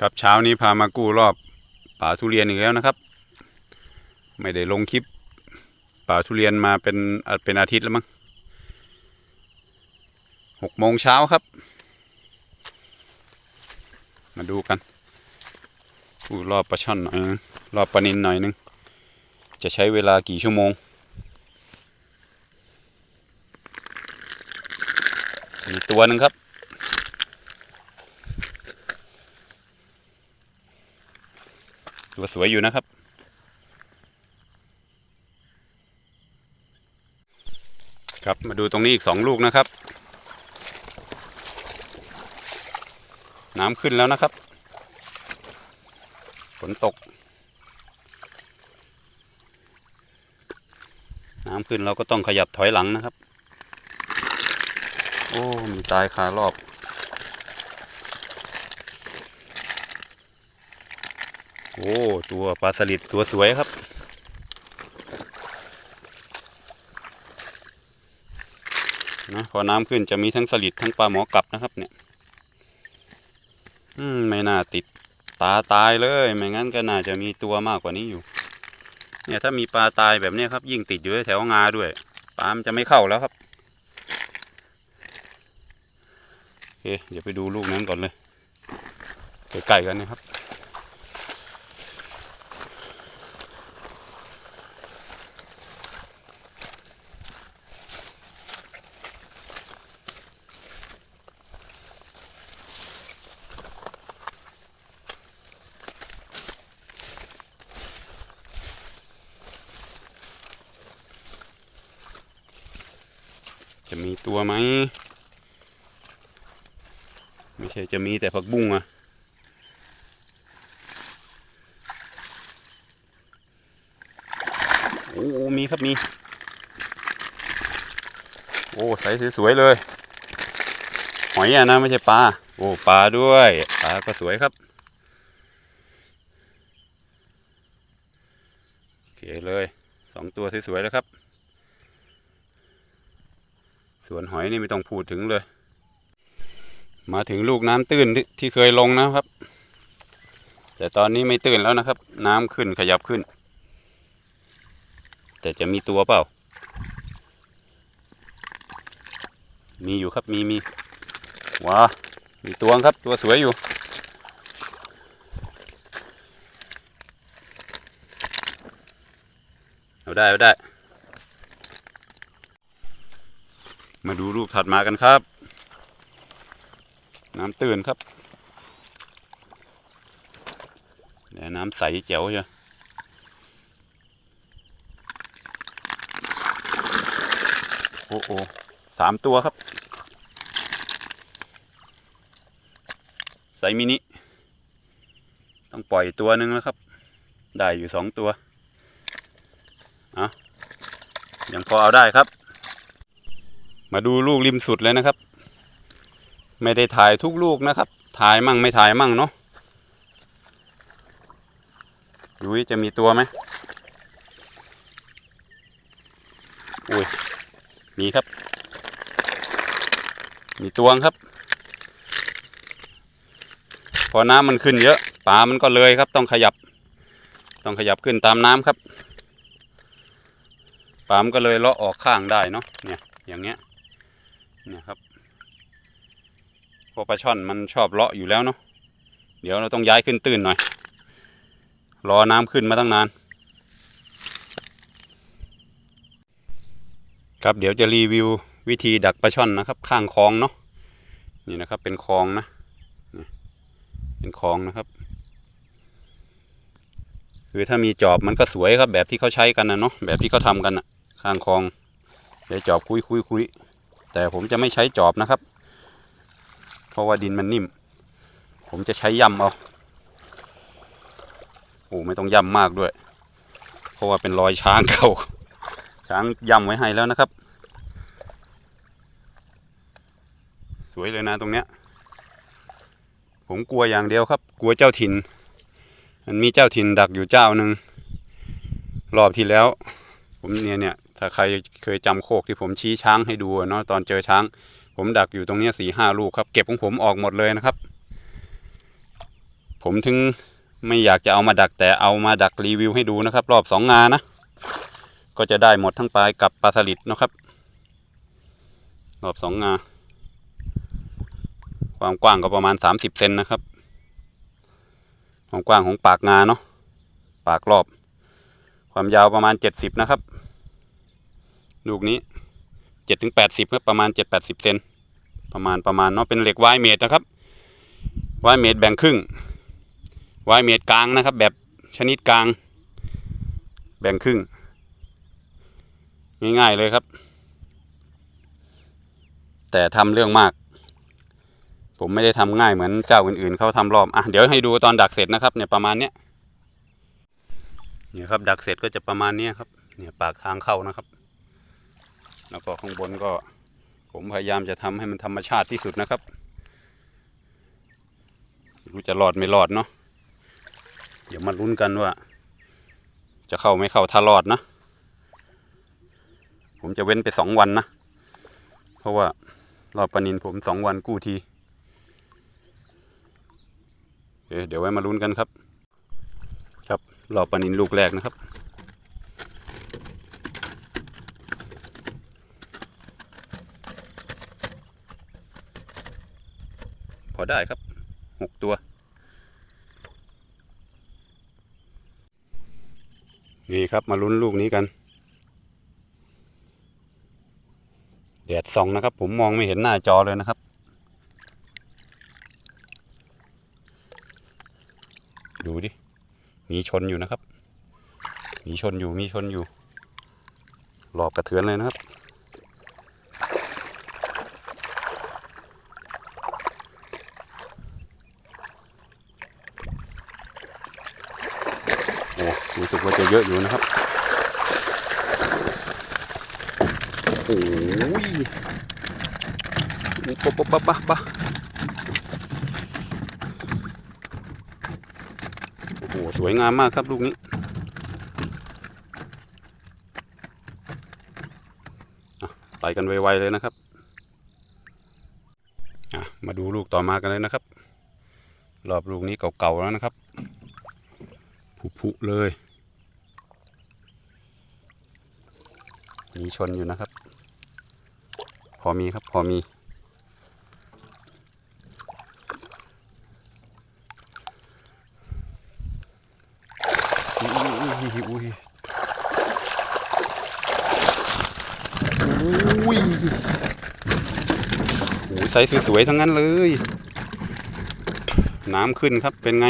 ครับเช้านี้พามากู้รอบป่าทุเรียนอีกแล้วนะครับ ไม่ได้ลงคลิปป่าทุเรียนมาเป็นเป็นอาทิตย์แล้วมั้งหกโมงเช้าครับ มาดูกันกู้รอบปลาช่อนหน่อยนึงรอบปลานินหน่อยนึงจะใช้เวลากี่ชั่วโมงมีตัวหนึ่งครับ ตัวสวยอยู่นะครับ ครับมาดูตรงนี้อีกสองลูกนะครับ น้ำขึ้นแล้วนะครับ ฝนตก น้ำขึ้นเราก็ต้องขยับถอยหลังนะครับ โอ้ มีตายคารอบ โอ้ตัวปลาสลิดตัวสวยครับ นะพอน้ำขึ้นจะมีทั้งสลิดทั้งปลาหมอกลับนะครับ เนี่ย อืมไม่น่าติดตาตายเลย ไม่งั้นก็น่าจะมีตัวมากกว่านี้อยู่ เนี่ยถ้ามีปลาตายแบบนี้ครับ ยิ่งติดอยู่แถวงาด้วยปลามจะไม่เข้าแล้วครับโอเคเดี๋ยวไปดูลูกนั้นก่อนเลยใกล้ๆกันนะครับ มีตัวไหม ไม่ใช่จะมีแต่ผักบุ้งอะโอ้มีครับมี โอ้ใสสวยๆเลย หอยอะนะไม่ใช่ปลา โอ้ปลาด้วย ปลาก็สวยครับโอเคเลยสองตัวสวยๆแล้วครับ สวนหอยนี่ไม่ต้องพูดถึงเลย มาถึงลูกน้ำตื้นทที่เคยลงนะครับ แต่ตอนนี้ไม่ตื้นแล้วนะครับ น้ำขึ้นขยับขึ้น แต่จะมีตัวเปล่า มีอยู่ครับมีมีว้ามีตัวครับตัวสวยอยู่เอาได้เอาได้ มาดูรูปถัดมากันครับ น้ำตื้นครับเดี๋ยวน้ำใสแจ๋วเชียโอ้โหสามตัวครับ ใสมินิ ต้องปล่อยตัวหนึ่งแล้วครับ ได้อยู่สองตัว เอายังพอเอาได้ครับ มาดูลูกริมสุดเลยนะครับ ไม่ได้ถ่ายทุกลูกนะครับ ถ่ายมั่งไม่ถ่ายมั่งเนาะดูว่าจะมีตัวไหมอุ้ยมีครับ มีตัวงครับ พอน้ำมันขึ้นเยอะปลามันก็เลยครับ ต้องขยับ ต้องขยับขึ้นตามน้ำครับปลามันก็เลยเลาะออกข้างได้เนาะเนี่ยอย่างเงี้ย นี่ยครับพวกปลาช่อนมันชอบเลาะอยู่แล้วเนาะเดี๋ยวเราต้องย้ายขึ้นตื้นหน่อย รอน้ำขึ้นมาตั้งนาน ครับเดี๋ยวจะรีวิววิธีดักปลาช่อนนะครับ ข้างคลองเนาะนี่นะครับเป็นคลองนะเป็นคลองนะครับคือถ้ามีจอบมันก็สวยครับแบบที่เขาใช้กันนะเนาะแบบที่เขาทำกันนะข้างคลองเดี๋ยวจอบคุยคุยคุย แต่ผมจะไม่ใช้จอบนะครับ เพราะว่าดินมันนิ่ม ผมจะใช้ย่ำเอาโอ้ไม่ต้องย่ำมากด้วย เพราะว่าเป็นรอยช้างเก่า ช้างย่ำไว้ให้แล้วนะครับ สวยเลยนะตรงเนี้ย ผมกลัวอย่างเดียวครับ กลัวเจ้าถิ่น มันมีเจ้าถิ่นดักอยู่เจ้าหนึ่งรอบที่แล้ว ผมเนี่ยเนี่ย ถ้าใครเคยจำโคกที่ผมชี้ช้างให้ดูเนาะตอนเจอช้าง ผมดักอยู่ตรงนี้สี่ห้าลูกครับ เก็บของผมออกหมดเลยนะครับ ผมถึงไม่อยากจะเอามาดักแต่เอามาดักรีวิวให้ดูนะครับ รอบสองงานนะ ก็จะได้หมดทั้งปลายกับปลาสลิดนะครับ รอบสองงา ความกว้างก็ประมาณสามสิบเซนนะครับ ความกว้างของปากงาเนาะปากรอบ ความยาวประมาณเจ็ดสิบนะครับ ลูกนี้เจ็ดถึงแปดสิบครับประมาณเจ็ดแปดสิบเซนประมาณประมาณเนาะเป็นเหล็กไวเมดนะครับไวเมดแบ่งครึ่งไวเมดกลางนะครับ แบบชนิดกลาง แบ่งครึ่ง ง่ายๆเลยครับ แต่ทำเรื่องมาก ผมไม่ได้ทำง่ายเหมือนเจ้าอื่นๆเขาทำรอบอะเดี๋ยวให้ดูตอนดักเสร็จนะครับเนี่ยประมาณเนี้ยเนี่ยครับดักเสร็จก็จะประมาณเนี้ยครับเนี่ยปากทางเข้านะครับ แล้วก็ข้างบนก็ผมพยายามจะทำให้มันธรรมชาติที่สุดนะครับรู้จะรอดไม่รอดเนาะเดี๋ยวมาลุ้นกันว่า จะเข้าไม่เข้าถ้ารอดนะ ผมจะเว้นไปสองวันนะ เพราะว่ารอบปนินผมสองวันกู้ทีเดี๋ยวไว้มาลุ้นกันครับ ครับรอบปนินลูกแรกนะครับ ได้ครับหกตัว นี่ครับมาลุ้นลูกนี้กันแดดส่องนะครับ ผมมองไม่เห็นหน้าจอเลยนะครับ ดูดิมีชนอยู่นะครับ มีชนอยู่มีชนอยู่หลอกกระเทือนเลยนะครับ โอ้รู้สึกว่าจะ เยอะอยู่นะครับโอ้ยปะปะปะปะปะโอ้โหสวยงามมากครับลูกนี้อะไปกันไวๆเลยนะครับมาดูลูกต่อมากันเลยนะครับ รอบลูกนี้เก่าๆแล้วนะครับผุๆเลย มีชนอยู่นะครับ พอมีครับพอมี อุ้ยอุ้ยอุ้ยอุ้ยโอ้ยไซส์สวยๆทั้งนั้นเลย น้ำขึ้นครับเป็นไง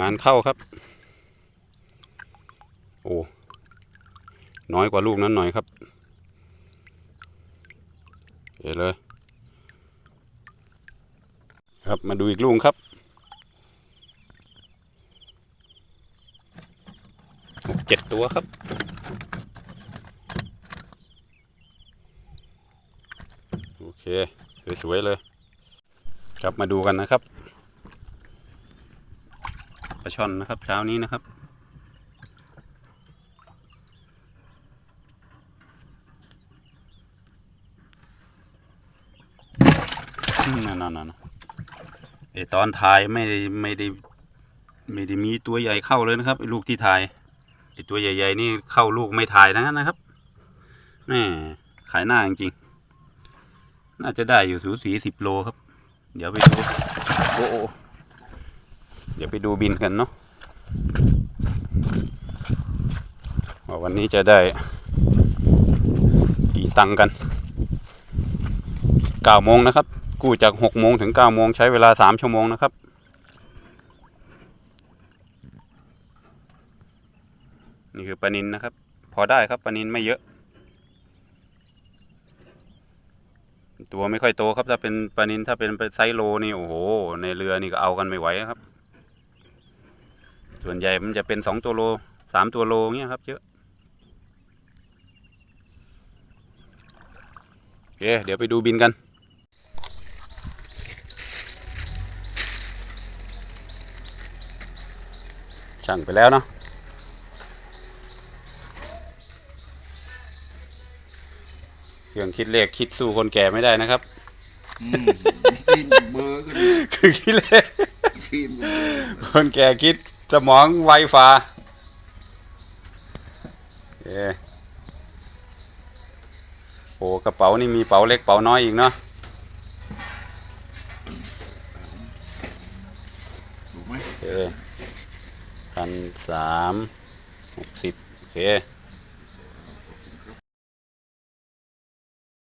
งานเข้าครับ โอ้ น้ อยกว่าลูกนั้นหน่อยครับเอเลย ครับมาดูอีกลูกครับ เจ็ดตัวครับโอเค สวยๆเลย ครับมาดูกันนะครับปลาช่อนนะครับเช้านี้นะครับ อืม นั่นนั่นไอตอนถ่ายไม่ได้ไม่ได้ไม่ได้มีตัวใหญ่เข้าเลยนะครับไอลูกที่ถ่ายไอตัวใหญ่ ๆ นี่เข้าลูกไม่ถ่ายนะนะครับแม่ขายหน้าจริงๆน่าจะได้อยู่สูสีสิบโลครับ เดี๋ยวไปดูโอ้เดี๋ยวไปดูบินกันเนาะว่าวันนี้จะได้กี่ตังกันเก้าโมงนะครับ กู้จากหกโมงถึงเก้าโมงใช้เวลาสามชั่วโมงนะครับ นี่คือปลานินนะครับ พอได้ครับปลานินไม่เยอะ ตัวไม่ค่อยโตครับถ้าเป็นปลานินถ้าเป็นไซโลนี่โอ้โหในเรือนี่ก็เอากันไม่ไหวครับ ส่วนใหญ่มันจะเป็นสองตัวโลสามตัวโลเงี้ยครับเยอะโอเคเดี๋ยวไปดูบินกัน ชั่งไปแล้วเนาะเครื่องคิดเลขคิดสู้คนแก่ไม่ได้นะครับคือคิดเลขคนแก่คิดสมองไวฟ้าโอ้กระเป๋านี่มีเป๋าเล็กเป๋าน้อยอีกเนาะ สามหกสิบโอเค